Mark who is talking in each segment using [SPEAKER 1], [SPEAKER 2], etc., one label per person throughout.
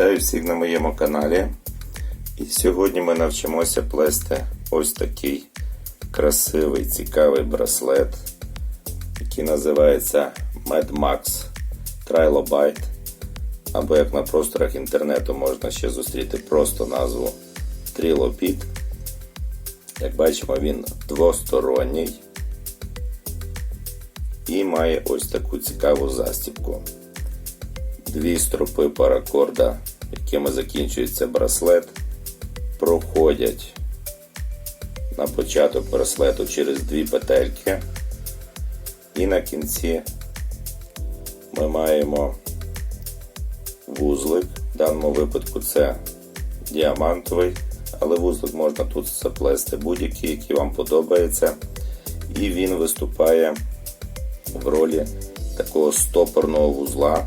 [SPEAKER 1] Вітаю всіх на моєму каналі. І сьогодні ми навчимося плести ось такий красивий, цікавий браслет, який називається Mad Max Trilobite. Або як на просторах інтернету можна ще зустріти просто назву Trilobit. Як бачимо, він двосторонній і має ось таку цікаву застібку. Дві стропи паракорда, якими закінчується браслет, проходять на початок браслету через дві петельки. І на кінці ми маємо вузлик. В даному випадку це діамантовий, але вузлик можна тут заплести будь-який, який вам подобається. І він виступає в ролі такого стопорного вузла,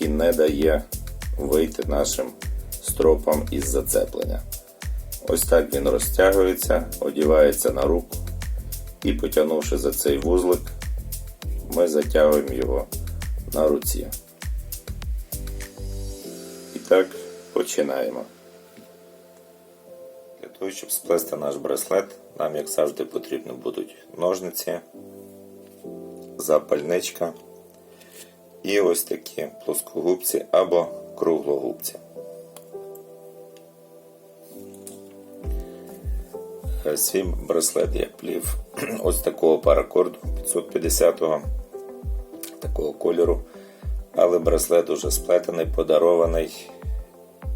[SPEAKER 1] який не дає вийти нашим стропам із зацеплення. Ось так він розтягується, одівається на руку і потягнувши за цей вузлик, ми затягуємо його на руці. І так починаємо. Для того, щоб сплести наш браслет, нам, як завжди, потрібні будуть ножниці, запальничка і ось такі плоскогубці або круглогубці. Свій браслет я плів ось такого паракорду 550-го такого кольору, але браслет уже сплетений, подарований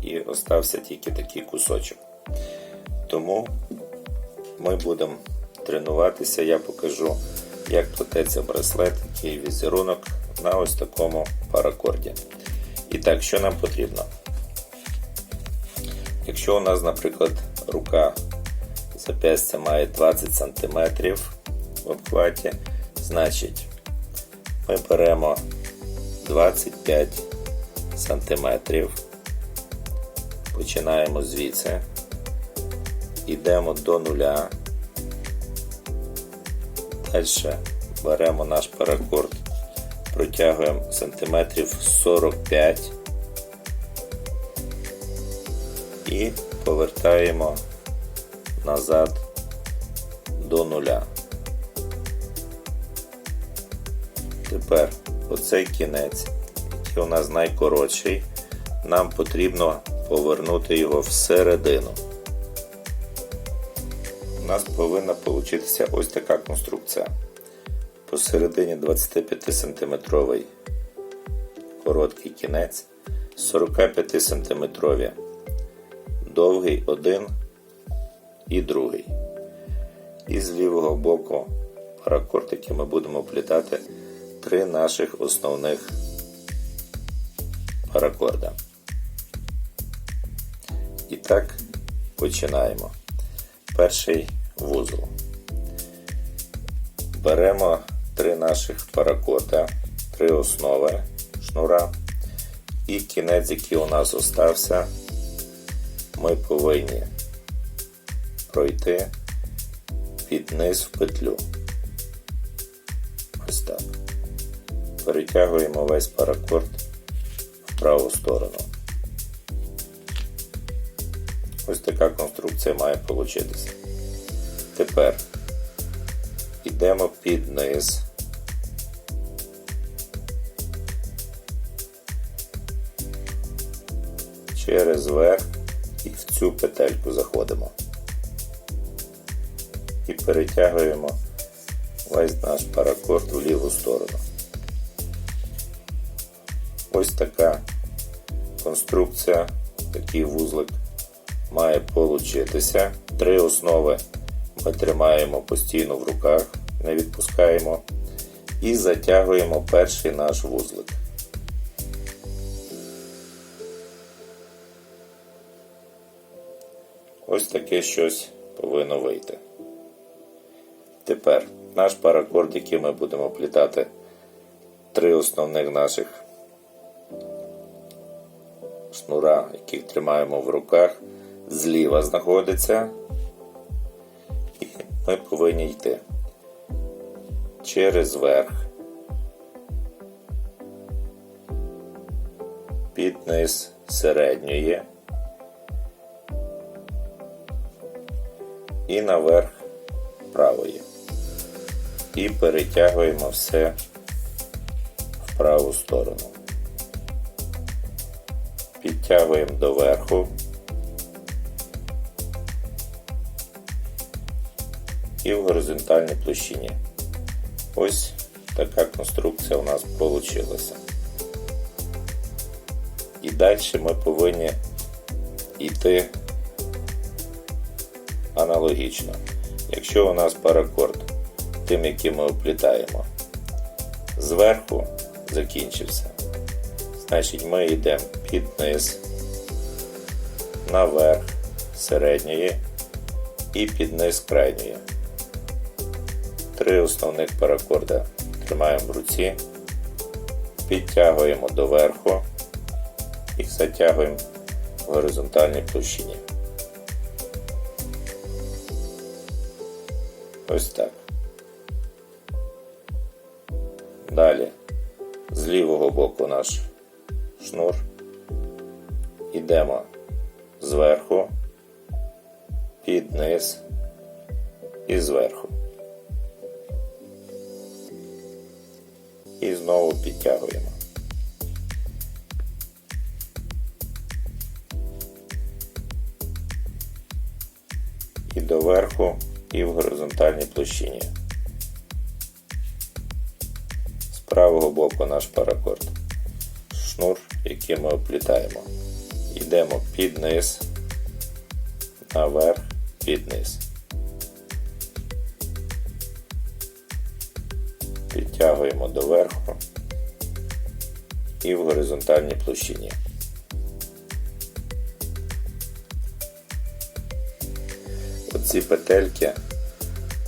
[SPEAKER 1] і остався тільки такий кусочок. Тому ми будемо тренуватися, я покажу, як плететься браслет, який візерунок на ось такому паракорді. І так, що нам потрібно? Якщо у нас, наприклад, рука зап'ястя має 20 см в обхваті, значить ми беремо 25 см, починаємо звідси, йдемо до нуля. Далі беремо наш паракорд, протягуємо сантиметрів 45 і повертаємо назад до нуля. Тепер оцей кінець, який у нас найкоротший, нам потрібно повернути його всередину. У нас повинна получитися ось така конструкція. Посередині 25 см короткий кінець, 45 см довгий один і другий. І з лівого боку паракорд, який ми будемо плітати три наших основних паракорда. І так починаємо. Перший вузол. Беремо три наших паракорда, три основи шнура. І кінець, який у нас остався, ми повинні пройти під низ в петлю. Ось так. Перетягуємо весь паракорд в праву сторону. Ось така конструкція має получитися. Тепер йдемо під низ. Через верх і в цю петельку заходимо. І перетягуємо весь наш паракорд в ліву сторону. Ось така конструкція, такий вузлик має получитися. Три основи ми тримаємо постійно в руках, не відпускаємо і затягуємо перший наш вузлик. Ось таке щось повинно вийти. Тепер наш паракорд, який ми будемо плітати три основних наших шнура, яких тримаємо в руках, зліва знаходиться, і ми повинні йти через верх, під низ середньої і наверх правої. І перетягуємо все в праву сторону. Підтягуємо доверху. І в горизонтальній площині. Ось така конструкція у нас вийшла. І далі ми повинні йти аналогічно. Якщо у нас паракорд, тим, яким ми оплітаємо, зверху закінчився, значить ми йдемо під низ, наверх середньої і під низ крайньої. Три основних паракорда тримаємо в руці, підтягуємо доверху і затягуємо в горизонтальній площині. Ось так. Далі з лівого боку наш шнур. Йдемо зверху, під низ і зверху. І знову підтягуємо. Горизонтальній площині. З правого боку наш паракорд. Шнур, який ми оплітаємо. Йдемо під низ, наверх, під низ. Підтягуємо доверху і в горизонтальній площині. Оці петельки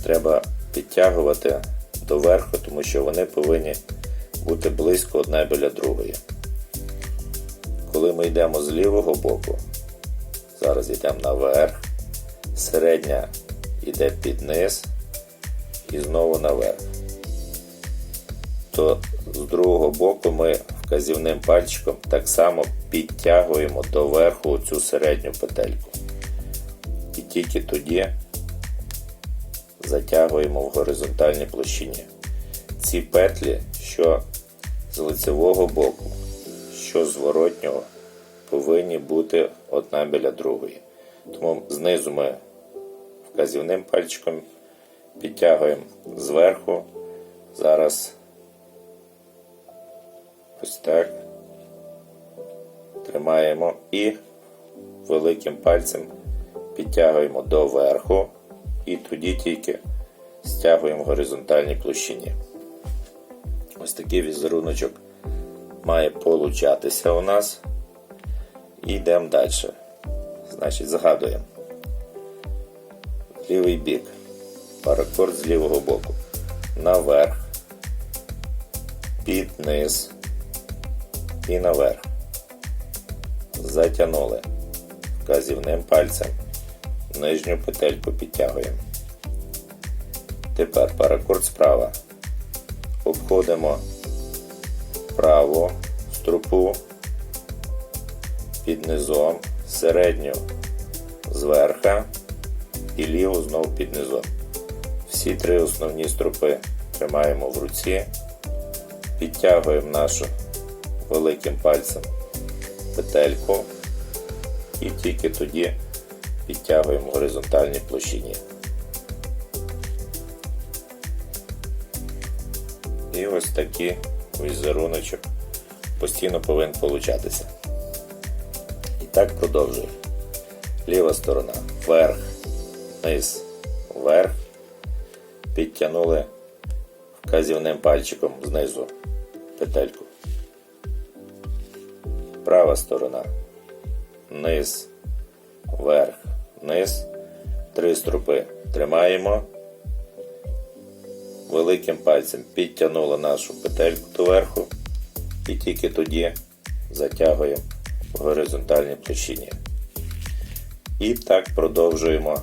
[SPEAKER 1] треба підтягувати доверху, тому що вони повинні бути близько одна біля другої. Коли ми йдемо з лівого боку, зараз йдемо наверх, середня йде під низ і знову наверх, то з другого боку ми вказівним пальчиком так само підтягуємо доверху цю середню петельку. І тільки тоді затягуємо в горизонтальній площині. Ці петлі, що з лицевого боку, що зворотнього, повинні бути одна біля другої. Тому знизу ми вказівним пальчиком підтягуємо зверху. Зараз ось так. Тримаємо і великим пальцем підтягуємо до верху і тоді тільки стягуємо в горизонтальній площині. Ось такий візеруночок має получатися у нас. І йдемо далі. Значить, згадуємо. Лівий бік. Паракорд з лівого боку. Наверх, під низ і наверх. Затягнули вказівним пальцем. Нижню петельку підтягуємо. Тепер паракорд справа. Обходимо праву струпу під низом, середню зверха і ліву знову під низом. Всі три основні струпи тримаємо в руці, підтягуємо нашу великим пальцем петельку і тільки тоді підтягуємо в горизонтальній площині. І ось такий візеруночок постійно повинен получатися. І так продовжуємо. Ліва сторона вверх, вниз, вверх. Підтягнули вказівним пальчиком знизу петельку. Права сторона. Низ, вверх, низ. Три струпи тримаємо. Великим пальцем підтягнули нашу петельку доверху і тільки тоді затягуємо в горизонтальній площині. І так продовжуємо.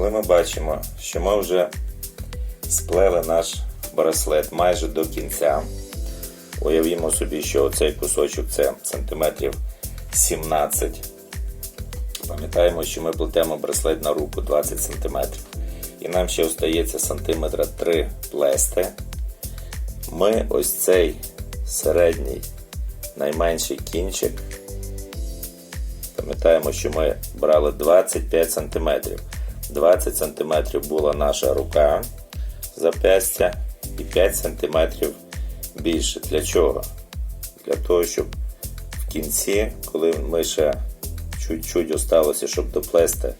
[SPEAKER 1] Коли ми бачимо, що ми вже сплели наш браслет майже до кінця, уявімо собі, що оцей кусочок це сантиметрів 17. Пам'ятаємо, що ми плетемо браслет на руку 20 см. І нам ще остається сантиметра 3 плести. Ми ось цей середній найменший кінчик. Пам'ятаємо, що ми брали 25 см. 20 см була наша рука зап'ястя і 5 см більше. Для чого? Для того, щоб в кінці, коли ми ще чуть-чуть осталося, щоб доплести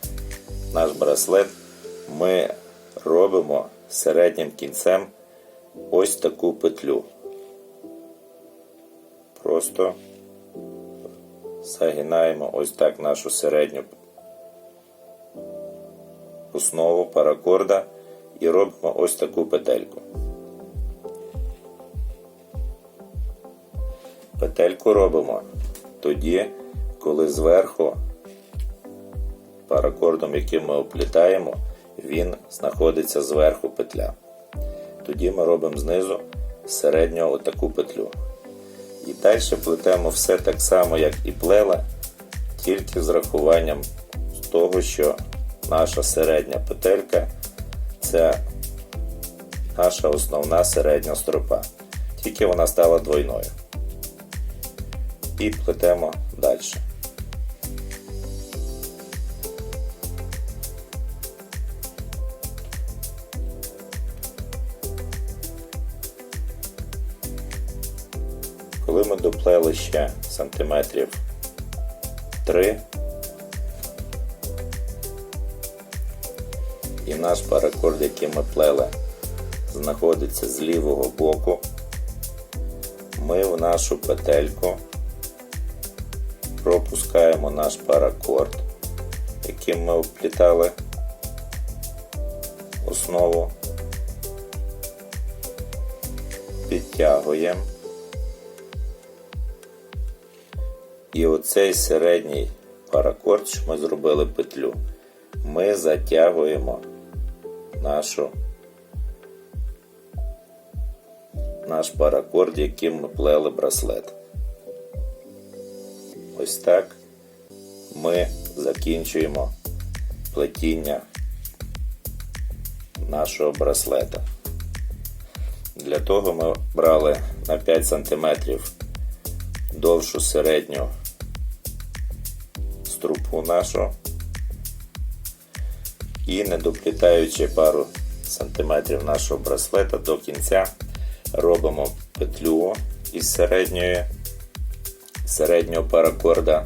[SPEAKER 1] наш браслет, ми робимо середнім кінцем ось таку петлю. Просто загинаємо ось так нашу середню основу паракорда і робимо ось таку петельку. Петельку робимо тоді, коли зверху паракордом, яким ми оплітаємо, він знаходиться зверху петля. Тоді ми робимо знизу середнього отаку петлю. І далі плетемо все так само, як і плела, тільки з рахуванням того, що наша середня петелька це наша основна середня стропа. Тільки вона стала двойною. І плетемо далі. Коли ми доплели ще сантиметрів 3, і наш паракорд, який ми плели, знаходиться з лівого боку, ми в нашу петельку пропускаємо наш паракорд, яким ми оплітали основу, підтягуємо. І оцей середній паракорд, що ми зробили петлю, ми затягуємо нашу, наш паракорд, яким ми плели браслет. Ось так ми закінчуємо плетіння нашого браслета. Для того ми брали на 5 см довшу середню струпу нашу і не доплітаючи пару сантиметрів нашого браслета до кінця, робимо петлю із середньої, середнього паракорда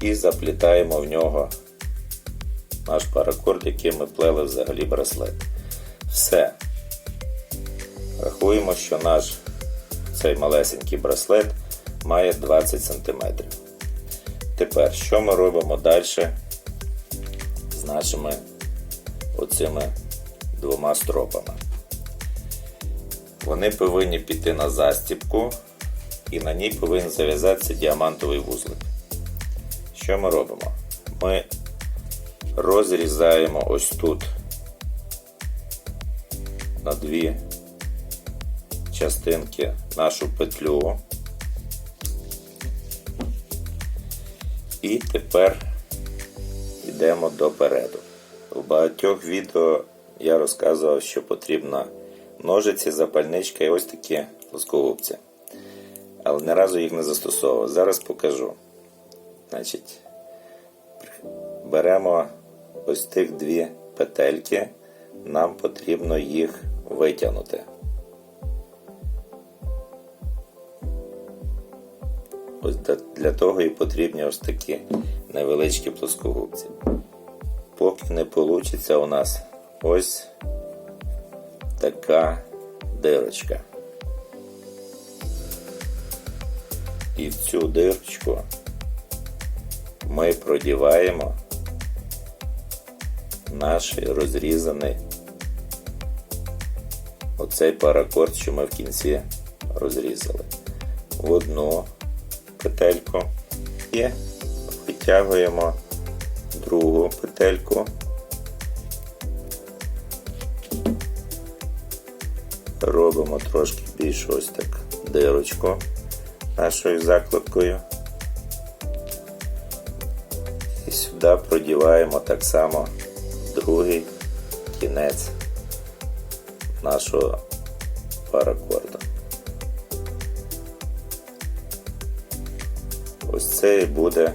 [SPEAKER 1] і заплітаємо в нього наш паракорд, яким ми плели взагалі браслет. Все. Рахуємо, що наш цей малесенький браслет має 20 см. Тепер, що ми робимо далі нашими оцими двома стропами? Вони повинні піти на застіпку і на ній повинен зав'язатися діамантовий вузлик. Що ми робимо? Ми розрізаємо ось тут на дві частинки нашу петлю. І тепер йдемо допереду. В багатьох відео я розказував, що потрібно ножиці, запальничка і ось такі плоскогубці. Але ні разу їх не застосовував. Зараз покажу. Значить, беремо ось тих дві петельки, нам потрібно їх витягнути. Ось для того і потрібні ось такі невеличкі плоскогубці. Поки не вийде у нас ось така дирочка. І в цю дирочку ми продіваємо наш розрізаний оцей паракорд, що ми в кінці розрізали. В одну петельку і Витягуємо другу петельку, робимо трошки більше ось так дирочку нашою закладкою. І сюди продіваємо так само другий кінець нашого паракорду. Ось це і буде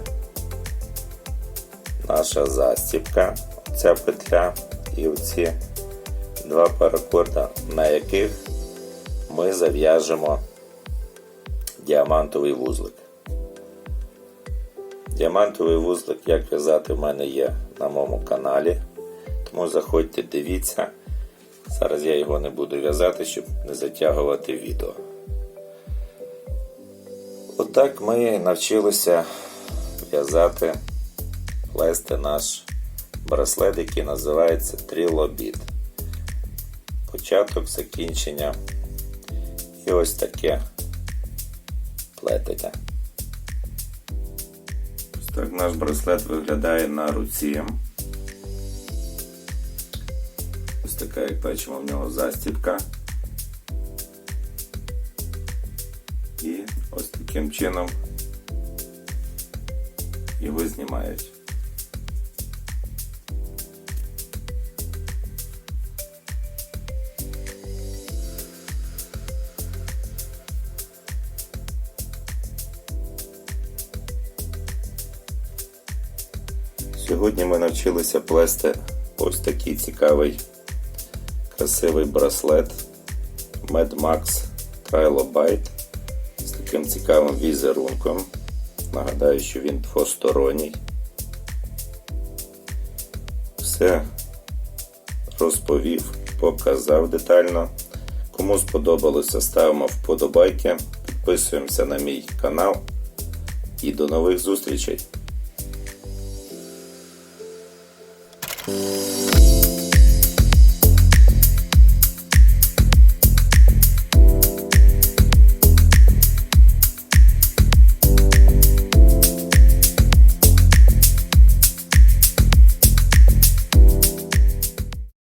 [SPEAKER 1] наша застібка, ця петля і оці два паракорда, на яких ми зав'яжемо діамантовий вузлик. Діамантовий вузлик, як в'язати, в мене є на моєму каналі. Тому заходьте, дивіться. Зараз я його не буду в'язати, щоб не затягувати відео. Отак ми навчилися в'язати, плести наш браслет, який називається трилобіт. Початок, закінчення і ось таке плетення. Ось так наш браслет виглядає на руці. Ось така, як бачимо, в нього застібка. І ось таким чином його знімають. Сьогодні ми навчилися плести ось такий цікавий красивий браслет Mad Max Trilobite з таким цікавим візерунком. Нагадаю, що він двосторонній. Все розповів, показав детально. Кому сподобалося, ставимо вподобайки, підписуємося на мій канал і до нових зустрічей! you